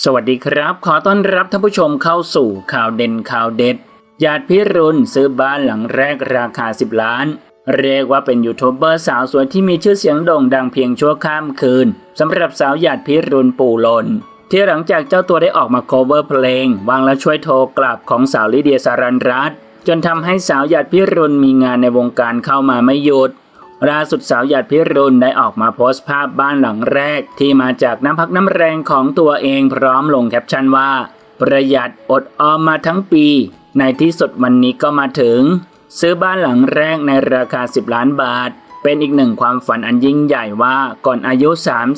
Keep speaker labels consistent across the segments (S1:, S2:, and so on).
S1: สวัสดีครับ ขอต้อนรับท่านผู้ชมเข้าสู่ข่าวเด่นข่าวเด็ดญาติพิรุณซื้อบ้านหลังแรกราคา 10 ล้าน เรียกว่าเป็นยูทูบเบอร์สาวสวยที่มีชื่อเสียงโด่งดังเพียงชั่วข้ามคืนสำหรับสาวหยาดพิรุณปู่หลน ที่หลังจากเจ้าตัวได้ออกมา cover เพลง วางแล้วช่วยโทรกลับของสาวลิเดียสารันรัตจนทำให้สาวหยาดพิรุณมีงานในวงการเข้ามาไม่หยุด ล่าสุดสาวหยาดพิรุณได้ออกมาโพสต์ภาพบ้านหลังแรก ที่มาจากน้ำพักน้ำแรงของตัวเองพร้อมลงแคปชั่นว่า ประหยัดอดออมมาทั้งปี ในที่สุดวันนี้ก็มาถึง ซื้อบ้านหลังแรกในราคา 10 ล้านบาท เป็นอีกหนึ่งความฝันอันยิ่งใหญ่ว่าก่อนอายุ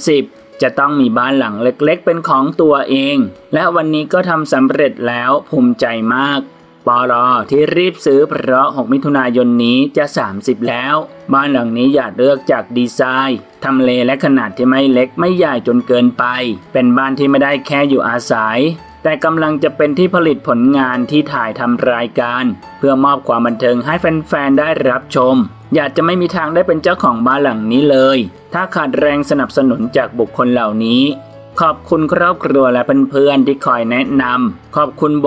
S1: 30 จะต้องมีบ้านหลังเล็กๆ เป็นของตัวเอง และวันนี้ก็ทำสำเร็จแล้วภูมิใจมาก ปอลอที่รีบซื้อเพราะ 6 มิถุนายนนี้จะ 30 แล้ว บ้านหลังนี้อย่าเลือกจากดีไซน์ทำเลและขนาดที่ไม่เล็กไม่ใหญ่จนเกินไป เป็นบ้านที่ไม่ได้แค่อยู่อาศัย แต่กำลังจะเป็นที่ผลิตผลงานที่ถ่ายทำรายการ เพื่อมอบความบันเทิงให้แฟนๆได้รับชม อยากจะไม่มีทางได้เป็นเจ้าของบ้านหลังนี้เลย ถ้าขาดแรงสนับสนุนจากบุคคลเหล่านี้ ขอบคุณครอบครัวและเพื่อนๆที่คอยแนะนำ ขอบคุณโบ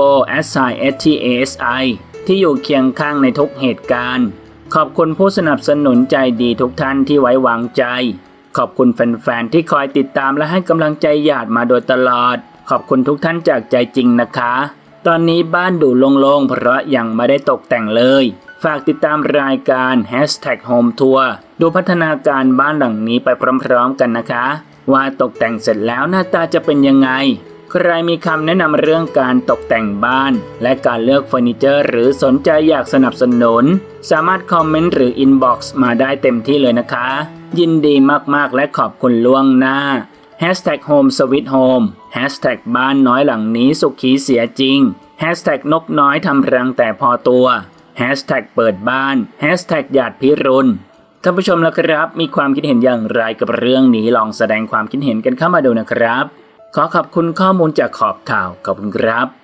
S1: s i s t a s i ที่อยู่เคียงข้างในทุกเหตุการณ์ ขอบคุณผู้สนับสนุนใจดีทุกท่านที่ไว้วางใจ ขอบคุณแฟนๆที่คอยติดตามและให้กำลังใจหยาดมาโดยตลอด ขอบคุณทุกท่านจากใจจริงนะคะ ตอนนี้บ้านดูโล่งๆเพราะยังไม่ได้ตกแต่งเลย ฝากติดตามรายการ Hashtag Home Tour ดูพัฒนาการบ้านหลังนี้ไปพร้อมๆกันนะคะ ว่าตกแต่งเสร็จแล้วหน้าตาจะเป็นยังไง ใครมีคำแนะนำเรื่องการตกแต่งบ้าน และการเลือกเฟอร์นิเจอร์ หรือสนใจอยากสนับสนุน สามารถคอมเมนต์หรืออินบ็อกซ์มาได้เต็มที่เลยนะคะ ยินดีมากๆและขอบคุณล่วงหน้า Hashtag Home Sweet Home Hashtag บ้านน้อยหลังนี้สุขีเสียจริง Hashtag นกน้อยทำรังแต่พอตัว แฮชแท็กเปิดบ้านแฮชแท็กหยาดพิรุณท่านผู้ชมแล้วครับ มีความคิดเห็นอย่างไรกับเรื่องนี้ลองแสดงความคิดเห็นกันเข้ามาดูนะครับ ขอขอบคุณข้อมูลจากขอบข่าวขอบคุณครับ